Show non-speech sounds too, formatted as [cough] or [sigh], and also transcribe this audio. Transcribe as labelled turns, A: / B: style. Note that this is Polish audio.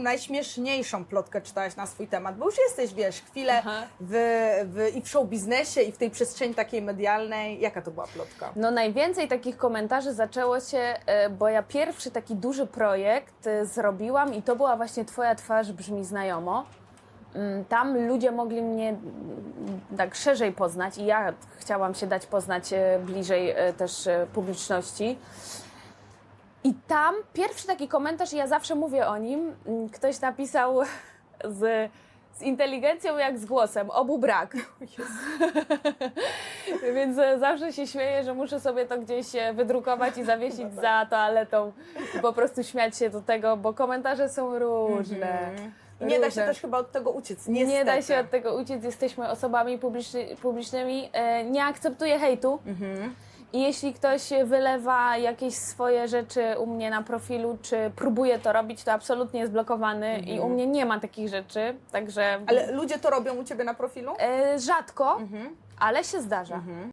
A: najśmieszniejszą plotkę czytałaś na swój temat? Bo już jesteś, wiesz, chwilę w, w, i w show biznesie, i w tej przestrzeni takiej medialnej. Jaka to była plotka?
B: No najwięcej takich komentarzy zaczęło się, e, bo ja pierwszy taki duży projekt e, zrobiłam i to była właśnie Twoja twarz brzmi znajomo. Mm, Tam ludzie mogli mnie mm, tak szerzej poznać i ja chciałam się dać poznać e, bliżej też publiczności. I tam pierwszy taki komentarz, i ja zawsze mówię o nim, mm, ktoś napisał [laughs] z, z inteligencją jak z głosem, obu brak. [laughs] [laughs] Więc e, zawsze się śmieję, że muszę sobie to gdzieś e, wydrukować i zawiesić za toaletą i po prostu śmiać się do tego, bo komentarze są różne.
A: I nie da się
B: Różne.
A: też chyba od tego uciec, niestety.
B: Nie da się od tego uciec, jesteśmy osobami publiczny, publicznymi. E, nie akceptuję hejtu.
A: Mhm.
B: I jeśli ktoś wylewa jakieś swoje rzeczy u mnie na profilu, czy próbuje to robić, to absolutnie jest blokowany i u mnie nie ma takich rzeczy, także
A: Ale ludzie to robią u Ciebie na profilu?
B: e, rzadko, ale się zdarza.